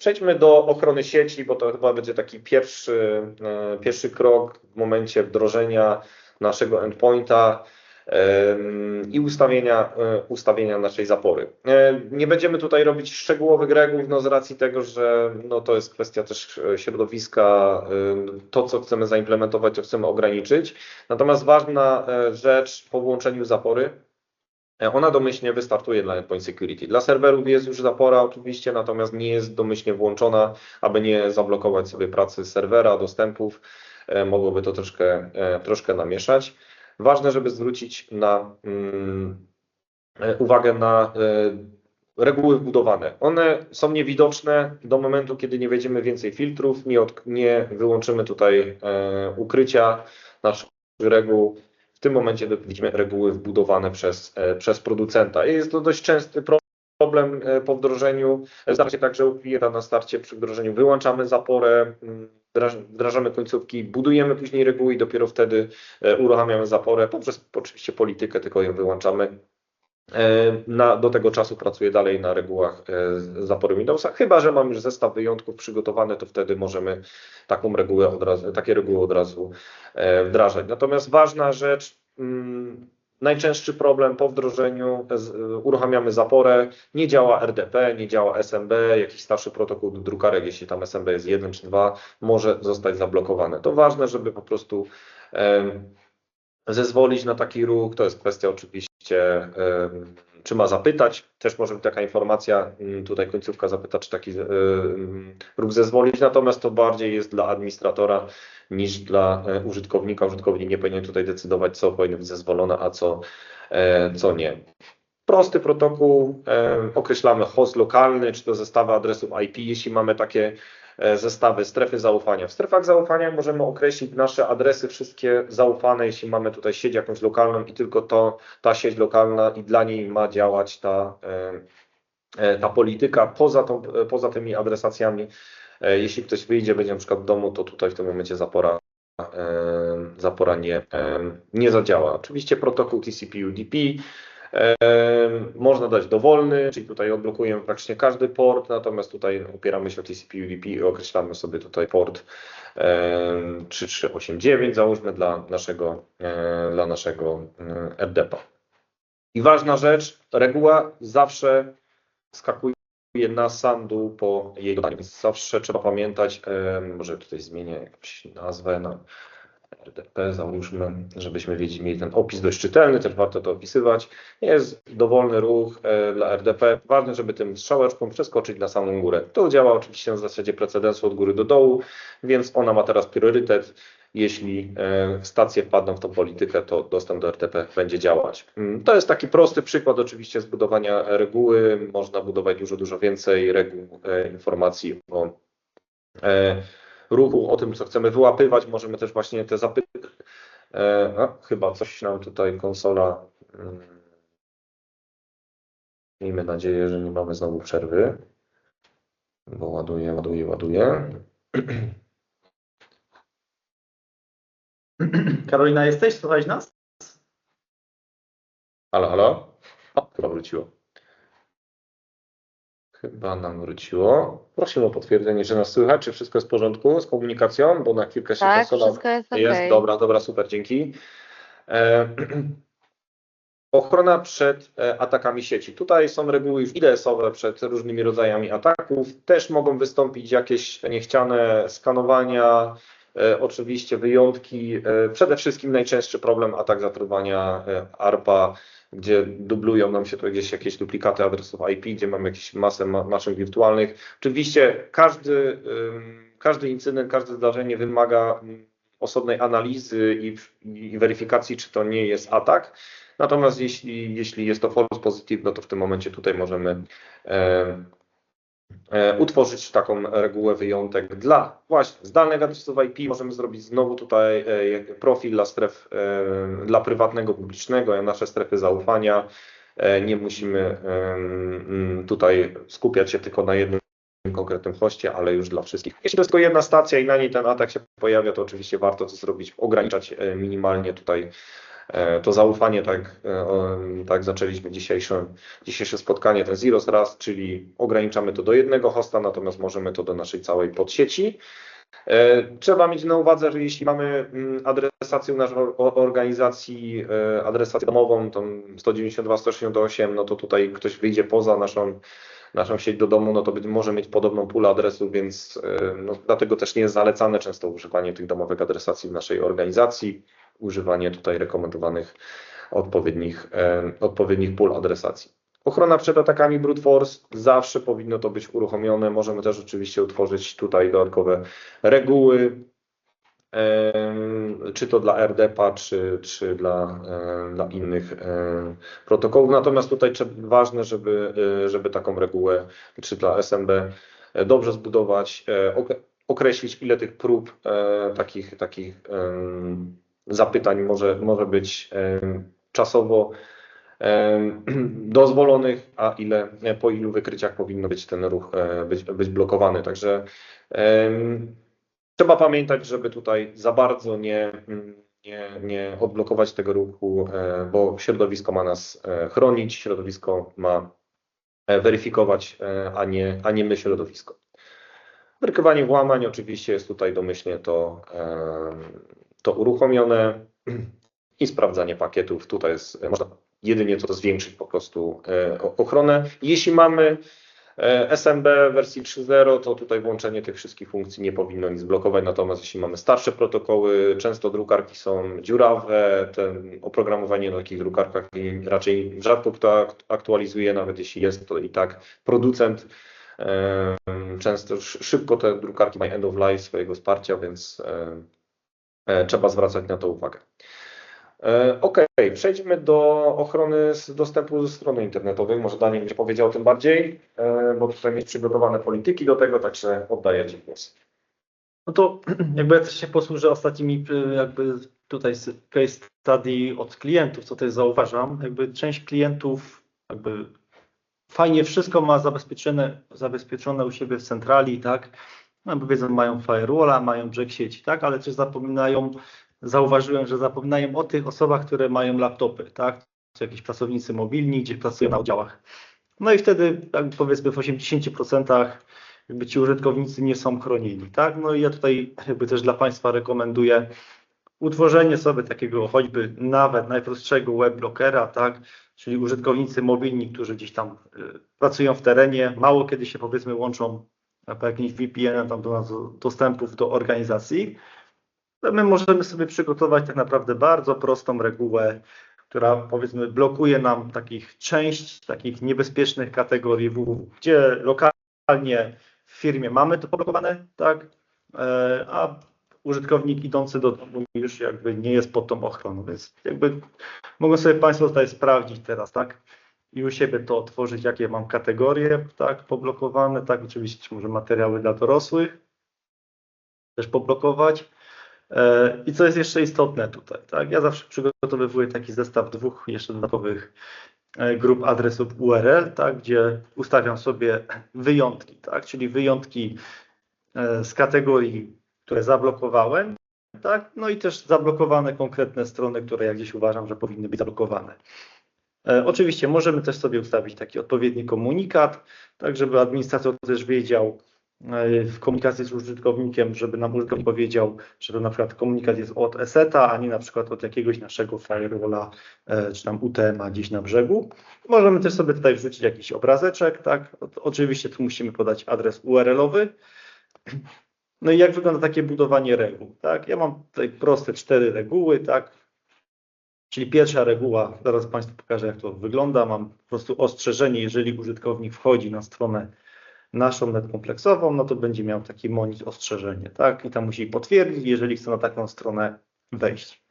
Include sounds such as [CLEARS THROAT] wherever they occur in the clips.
Przejdźmy do ochrony sieci, bo to chyba będzie taki pierwszy, e, pierwszy krok w momencie wdrożenia naszego endpointa i ustawienia, e, ustawienia naszej zapory. E, Nie będziemy tutaj robić szczegółowych reguł, no z racji tego, że no to jest kwestia też środowiska, to co chcemy zaimplementować, to chcemy ograniczyć. Natomiast ważna rzecz po włączeniu zapory, Ona domyślnie wystartuje dla Endpoint Security. Dla serwerów jest już zapora oczywiście, natomiast nie jest domyślnie włączona, aby nie zablokować sobie pracy serwera, dostępów. E, Mogłoby to troszkę, e, troszkę namieszać. Ważne, żeby zwrócić na, mm, e, uwagę na e, reguły wbudowane. One są niewidoczne do momentu, kiedy nie wejdziemy więcej filtrów, nie, od, nie wyłączymy tutaj e, ukrycia naszych reguł. W tym momencie widzimy reguły wbudowane przez, e, przez producenta. I Jest to dość częsty pro- problem e, po wdrożeniu. Zdarza się tak, że u klienta na starcie przy wdrożeniu wyłączamy zaporę, mm, wdraż- wdrażamy końcówki, budujemy później reguły i dopiero wtedy e, uruchamiamy zaporę poprzez oczywiście politykę, tylko ją wyłączamy. Na, do tego czasu pracuję dalej na regułach zapory Windowsa. Chyba, że mam już zestaw wyjątków przygotowany, to wtedy możemy taką regułę od razu, takie reguły od razu wdrażać. Natomiast ważna rzecz, najczęstszy problem po wdrożeniu, z, uruchamiamy zaporę, nie działa RDP, nie działa SMB, jakiś starszy protokół do drukarek, jeśli tam SMB jest jeden czy dwa, może zostać zablokowane. To ważne, żeby po prostu zezwolić na taki ruch, to jest kwestia oczywiście, czy ma zapytać, też może być taka informacja, mm, tutaj końcówka zapyta, czy taki em, ruch zezwolić, natomiast to bardziej jest dla administratora niż dla e, użytkownika. Użytkownik nie powinien tutaj decydować, co powinno być zezwolone, a co, e, co nie. Prosty protokół, e, określamy host lokalny, czy to zestawy adresów IP, jeśli mamy takie zestawy, strefy zaufania. W strefach zaufania możemy określić nasze adresy wszystkie zaufane, jeśli mamy tutaj sieć jakąś lokalną i tylko to, ta sieć lokalna i dla niej ma działać ta, ta polityka. Poza, tą, poza tymi adresacjami, jeśli ktoś wyjdzie, będzie na przykład w domu, to tutaj w tym momencie zapora e, zapora nie, e, nie zadziała. Oczywiście protokół TCP/UDP e, można dać dowolny, czyli tutaj odblokujemy praktycznie każdy port, natomiast tutaj opieramy się o TCP/UDP i określamy sobie tutaj port e, 3389 załóżmy dla naszego, e, dla naszego e, RDP-a. I ważna rzecz, reguła zawsze skakuje na sam dół po jej dodaniu, więc zawsze trzeba pamiętać, może tutaj zmienię jakąś nazwę na RDP, załóżmy, żebyśmy mieli ten opis dość czytelny, też warto to opisywać. Jest dowolny ruch e, dla RDP. Ważne, żeby tym strzałeczką przeskoczyć na samą górę. To działa oczywiście na zasadzie precedensu od góry do dołu, więc ona ma teraz priorytet. Jeśli e, stacje wpadną w tą politykę, to dostęp do RTP będzie działać. Mm, To jest taki prosty przykład oczywiście zbudowania reguły. Można budować dużo, dużo więcej reguł, e, informacji o e, ruchu, o tym, co chcemy wyłapywać. Możemy też właśnie te zapytania. A, chyba coś nam tutaj konsola. mm, Miejmy nadzieję, że nie mamy znowu przerwy. Bo ładuje, ładuje, ładuje. [CLEARS THROAT] Karolina, jesteś? Słuchaj nas? Halo, halo? O, chyba wróciło. Chyba nam wróciło. Prosimy o potwierdzenie, że nas słychać, czy wszystko jest w porządku z komunikacją, bo na chwilkę się Tak, konsola wszystko jest jest. okej. Dobra, dobra, super, dzięki. E, [CLEARS THROAT] ochrona przed e, atakami sieci. Tutaj są reguły już IDS-owe przed różnymi rodzajami ataków. Też mogą wystąpić jakieś niechciane skanowania, oczywiście wyjątki. E, przede wszystkim najczęstszy problem atak zatruwania e, ARPA, gdzie dublują nam się tu gdzieś jakieś duplikaty adresów IP, gdzie mamy jakieś masę ma- maszyn wirtualnych. Oczywiście każdy, każdy incydent, każde zdarzenie wymaga mm, osobnej analizy i, i weryfikacji, czy to nie jest atak. Natomiast jeśli, jeśli jest to false positive, no to w tym momencie tutaj możemy e, e, utworzyć taką regułę wyjątek dla właśnie zdalnych adresów IP. Możemy zrobić znowu tutaj e, profil dla stref, e, dla prywatnego, publicznego, nasze strefy zaufania. E, Nie musimy tutaj skupiać się tylko na jednym konkretnym hoście, ale już dla wszystkich. Jeśli to jest tylko jedna stacja i na niej ten atak się pojawia, to oczywiście warto to zrobić, ograniczać e, minimalnie tutaj e, to zaufanie, tak, e, tak zaczęliśmy dzisiejsze, dzisiejsze spotkanie, ten Zero Trust, czyli ograniczamy to do jednego hosta, natomiast możemy to do naszej całej podsieci. E, Trzeba mieć na uwadze, że jeśli mamy mm, adresację naszej organizacji, e, adresację domową, tą 192, 168, no to tutaj ktoś wyjdzie poza naszą, naszą sieć do domu, no to być, może mieć podobną pulę adresów, więc e, no, dlatego też nie jest zalecane często używanie tych domowych adresacji w naszej organizacji, używanie tutaj rekomendowanych odpowiednich, odpowiednich pól adresacji. Ochrona przed atakami brute force zawsze powinno to być uruchomione. Możemy też oczywiście utworzyć tutaj dodatkowe reguły, czy to dla RDP-a, czy, czy dla, dla innych protokołów. Natomiast tutaj ważne, żeby, e, żeby taką regułę, czy dla SMB e, dobrze zbudować, e, ok- określić ile tych prób takich, takich zapytań może, może być czasowo [CLEARS THROAT] dozwolonych, a ile, po ilu wykryciach powinno być ten ruch e, być, być blokowany. Także trzeba pamiętać, żeby tutaj za bardzo nie, nie, nie odblokować tego ruchu, e, bo środowisko ma nas e, chronić, środowisko ma weryfikować, a nie, a nie my środowisko. Wykrywanie włamań oczywiście jest tutaj domyślnie to, to uruchomione [CLEARS THROAT] i sprawdzanie pakietów. Tutaj jest, można jedynie to zwiększyć po prostu e, ochronę. Jeśli mamy e, SMB wersji 3.0, to tutaj włączenie tych wszystkich funkcji nie powinno nic blokować, natomiast jeśli mamy starsze protokoły, często drukarki są dziurawe, ten oprogramowanie na takich drukarkach raczej rzadko kto ak- aktualizuje, nawet jeśli jest, to i tak producent e, często sz- szybko te drukarki mają end of life swojego wsparcia, więc trzeba zwracać na to uwagę. E, Okej, przejdźmy do ochrony z dostępu ze strony internetowej. Może Daniel będzie powiedział o tym bardziej, e, bo tutaj mieć przygotowane polityki do tego, także oddaję Ci głos. No to [CLEARS THROAT] jakby ja też się posłużę ostatnimi jakby tutaj case study od klientów, co też zauważam. Jakby część klientów jakby fajnie wszystko ma zabezpieczone, zabezpieczone u siebie w centrali, tak? No powiedzmy mają firewalla, mają jack sieci, tak? Ale też zapominają, zauważyłem, że zapominają o tych osobach, które mają laptopy, tak? Czy jakieś pracownicy mobilni, gdzie pracują na oddziałach. No i wtedy jakby powiedzmy w 80% jakby ci użytkownicy nie są chronieni, tak? No i ja tutaj jakby też dla Państwa rekomenduję utworzenie sobie takiego choćby nawet najprostszego web blockera, tak? Czyli użytkownicy mobilni, którzy gdzieś tam y, pracują w terenie, mało kiedy się powiedzmy łączą po jakimś VPN tam do nas dostępów do organizacji. To my możemy sobie przygotować tak naprawdę bardzo prostą regułę, która powiedzmy blokuje nam takich część takich niebezpiecznych kategorii www, gdzie lokalnie w firmie mamy to poblokowane, tak, e, a użytkownik idący do domu już jakby nie jest pod tą ochroną, więc jakby mogą sobie Państwo tutaj sprawdzić teraz, tak, i u siebie to otworzyć, jakie mam kategorie, tak, poblokowane, tak, oczywiście może materiały dla dorosłych też poblokować. E, I co jest jeszcze istotne tutaj, tak, ja zawsze przygotowywuję taki zestaw dwóch jeszcze dodatkowych e, grup adresów URL, tak, gdzie ustawiam sobie wyjątki, tak, czyli wyjątki e, z kategorii, które zablokowałem, tak, no i też zablokowane konkretne strony, które jak gdzieś uważam, że powinny być zablokowane. E, Oczywiście możemy też sobie ustawić taki odpowiedni komunikat, tak żeby administrator też wiedział e, w komunikacji z użytkownikiem, żeby nam użytkownik powiedział, że to na przykład komunikat jest od ESETA, a nie na przykład od jakiegoś naszego firewalla e, czy tam UTM-a gdzieś na brzegu. Możemy też sobie tutaj wrzucić jakiś obrazeczek, tak? Oczywiście tu musimy podać adres URL-owy. No i jak wygląda takie budowanie reguł, tak? Ja mam tutaj proste cztery reguły, tak? Czyli pierwsza reguła, zaraz Państwu pokażę jak to wygląda. Mam po prostu ostrzeżenie, jeżeli użytkownik wchodzi na stronę naszą netkompleksową, no to będzie miał taki monit ostrzeżenie, tak? I tam musi potwierdzić, jeżeli chce na taką stronę wejść.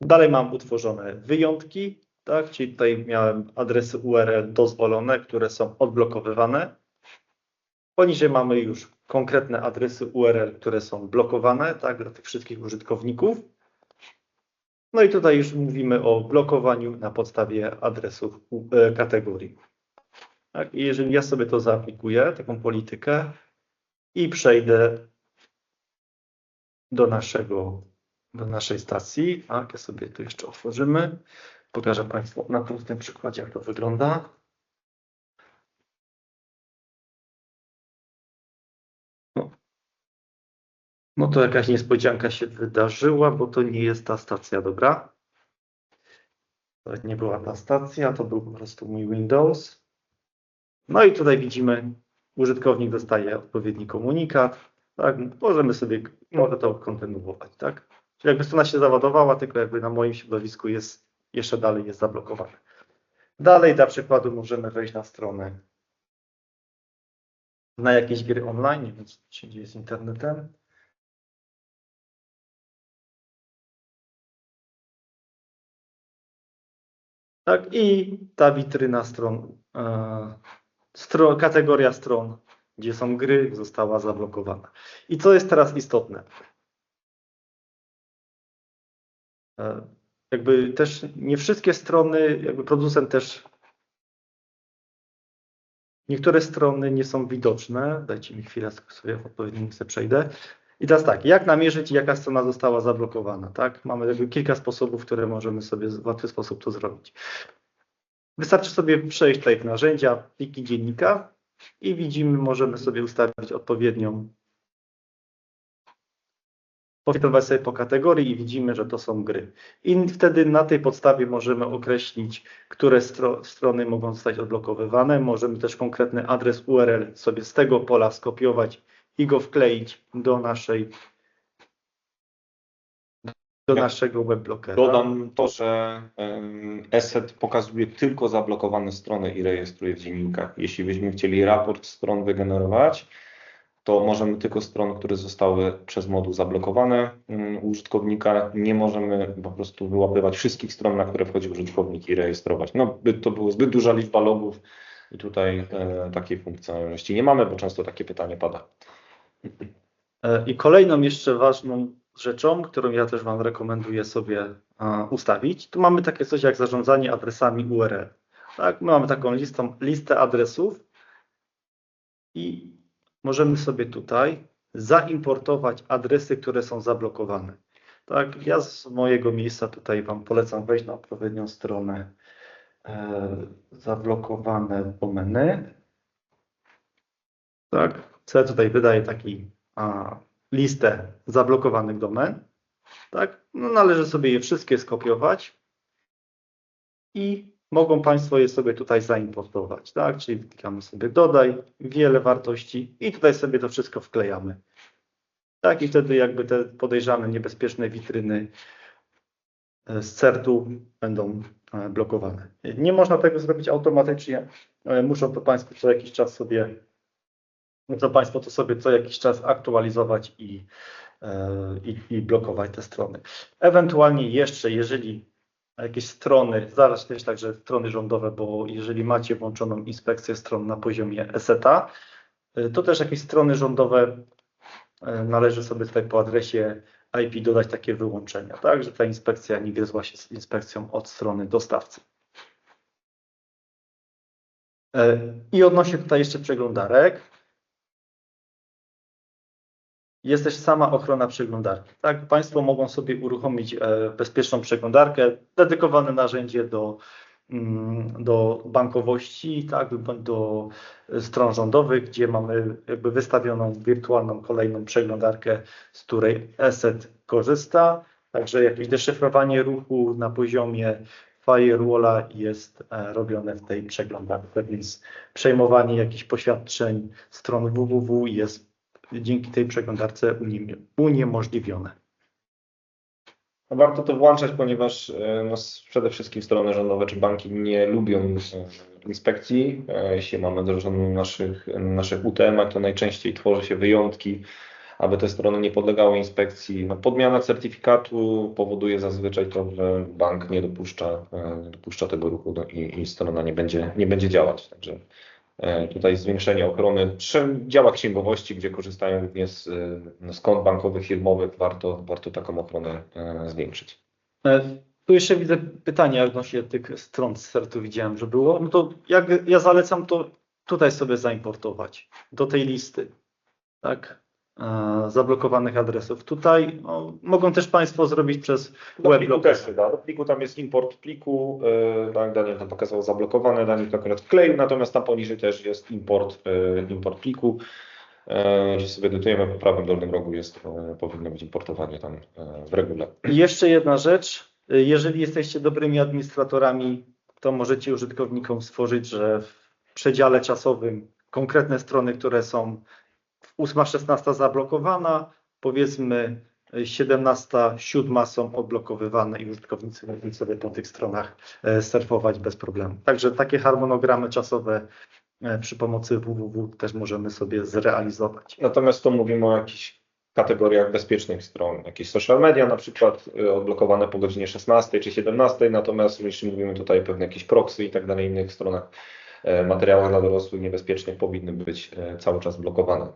Dalej mam utworzone wyjątki, tak? Czyli tutaj miałem adresy URL dozwolone, które są odblokowywane. Poniżej mamy już konkretne adresy URL, które są blokowane, tak? Dla tych wszystkich użytkowników. No i tutaj już mówimy o blokowaniu na podstawie adresów e, kategorii. Tak? I jeżeli ja sobie to zaaplikuję, taką politykę i przejdę do naszego do naszej stacji. Tak, ja sobie tu jeszcze otworzymy. Pokażę Państwu na tym przykładzie, jak to wygląda. No to jakaś niespodzianka się wydarzyła, bo to nie jest ta stacja, dobra? To nie była ta stacja, to był po prostu mój Windows. No i tutaj widzimy, użytkownik dostaje odpowiedni komunikat. Tak, możemy sobie, może to kontynuować, tak? Czyli jakby strona się załadowała, tylko jakby na moim środowisku jest, jeszcze dalej jest zablokowane. Dalej dla przykładu możemy wejść na stronę na jakieś gry online, co się dzieje z internetem. Tak, i ta witryna stron, e, stro, kategoria stron, gdzie są gry, została zablokowana. I co jest teraz istotne? E, Jakby też nie wszystkie strony, jakby producent też. Niektóre strony nie są widoczne. Dajcie mi chwilę, sobie w odpowiednim miejsce przejdę. I teraz tak, jak namierzyć, jaka strona została zablokowana, tak? Mamy kilka sposobów, które możemy sobie w łatwy sposób to zrobić. Wystarczy sobie przejść tutaj w narzędzia, pliki dziennika i widzimy, możemy sobie ustawić odpowiednią Pofiltrować sobie po kategorii i widzimy, że to są gry. I wtedy na tej podstawie możemy określić, które stro strony mogą zostać odblokowywane. Możemy też konkretny adres URL sobie z tego pola skopiować i go wkleić do naszej do Ja naszego webblockera. Dodam to, że em, ESET pokazuje tylko zablokowane strony i rejestruje w dziennikach. Jeśli byśmy chcieli raport stron wygenerować, to możemy tylko stron, które zostały przez moduł zablokowane u użytkownika. Nie możemy po prostu wyłapywać wszystkich stron, na które wchodzi użytkownik i rejestrować. No, by to było zbyt duża liczba logów i tutaj e, takiej funkcjonalności nie mamy, bo często takie pytanie pada. E, I kolejną jeszcze ważną rzeczą, którą ja też Wam rekomenduję sobie a, ustawić, tu mamy takie coś jak zarządzanie adresami URL. Tak, my mamy taką listą, listę adresów i możemy sobie tutaj zaimportować adresy, które są zablokowane. Tak, ja z mojego miejsca tutaj Wam polecam wejść na odpowiednią stronę e, zablokowane domeny. Tak, co tutaj wydaję taki a, listę zablokowanych domen. Tak, no, należy sobie je wszystkie skopiować i mogą Państwo je sobie tutaj zaimportować. Tak, czyli klikamy sobie dodaj, wiele wartości i tutaj sobie to wszystko wklejamy. Tak, i wtedy jakby te podejrzane, niebezpieczne witryny e, z CERT-u będą e, blokowane. Nie można tego zrobić automatycznie. e, Muszą to Państwo co jakiś czas sobie muszą Państwo to sobie co jakiś czas aktualizować i, e, i, i blokować te strony. Ewentualnie jeszcze, jeżeli jakieś strony, zaraz też także strony rządowe, bo jeżeli macie włączoną inspekcję stron na poziomie ESETA, e, to też jakieś strony rządowe e, należy sobie tutaj po adresie IP dodać takie wyłączenia, tak, że ta inspekcja nie gryzła się z inspekcją od strony dostawcy. I odnośnie tutaj jeszcze przeglądarek, jest też sama ochrona przeglądarki. Tak? Państwo mogą sobie uruchomić e, bezpieczną przeglądarkę, dedykowane narzędzie do, mm, do bankowości, tak? do stron rządowych, gdzie mamy jakby wystawioną wirtualną kolejną przeglądarkę, z której ESET korzysta. Także jakieś deszyfrowanie ruchu na poziomie firewalla jest e, robione w tej przeglądarce, więc przejmowanie jakichś poświadczeń stron www jest dzięki tej przeglądarce unie- uniemożliwione. No Warto to włączać, ponieważ e, no, przede wszystkim strony rządowe czy banki nie lubią e, inspekcji. E, Jeśli mamy wdrożoną naszych, naszych UTM-ach, to najczęściej tworzy się wyjątki, aby te strony nie podlegały inspekcji. No, podmiana certyfikatu powoduje zazwyczaj to, że bank nie dopuszcza, nie dopuszcza tego ruchu do, i, i strona nie będzie, nie będzie działać. Także tutaj zwiększenie ochrony przy działach księgowości, gdzie korzystają głównie z, e, z kont bankowych, firmowych, warto, warto taką ochronę e, zwiększyć. E, Tu jeszcze widzę pytania odnośnie tych stron z CERT-u widziałem, że było. No to jak ja zalecam to tutaj sobie zaimportować do tej listy. Tak. E, zablokowanych adresów. Tutaj no, mogą też Państwo zrobić przez Do web pliku też się da. Do pliku tam jest import pliku. e, Tak, Daniel tam pokazał zablokowane, Daniel to akurat wkleił, natomiast tam poniżej też jest import, e, import pliku. Jeśli sobie edytujemy po prawym dolnym rogu jest, powinno być importowanie tam w regule. Jeszcze jedna rzecz. Jeżeli jesteście dobrymi administratorami, to możecie użytkownikom stworzyć, że w przedziale czasowym konkretne strony, które są 8-16 zablokowana, powiedzmy 17, 7 są odblokowywane i użytkownicy mogli sobie po tych stronach e, surfować bez problemu. Także takie harmonogramy czasowe e, przy pomocy www też możemy sobie zrealizować. Natomiast to mówimy o jakichś kategoriach bezpiecznych stron, jakieś social media na przykład odblokowane po godzinie 16 czy 17, natomiast jeśli mówimy tutaj o pewne jakieś proxy i tak dalej, innych stronach, e, materiałach dla dorosłych niebezpiecznych powinny być e, cały czas blokowane.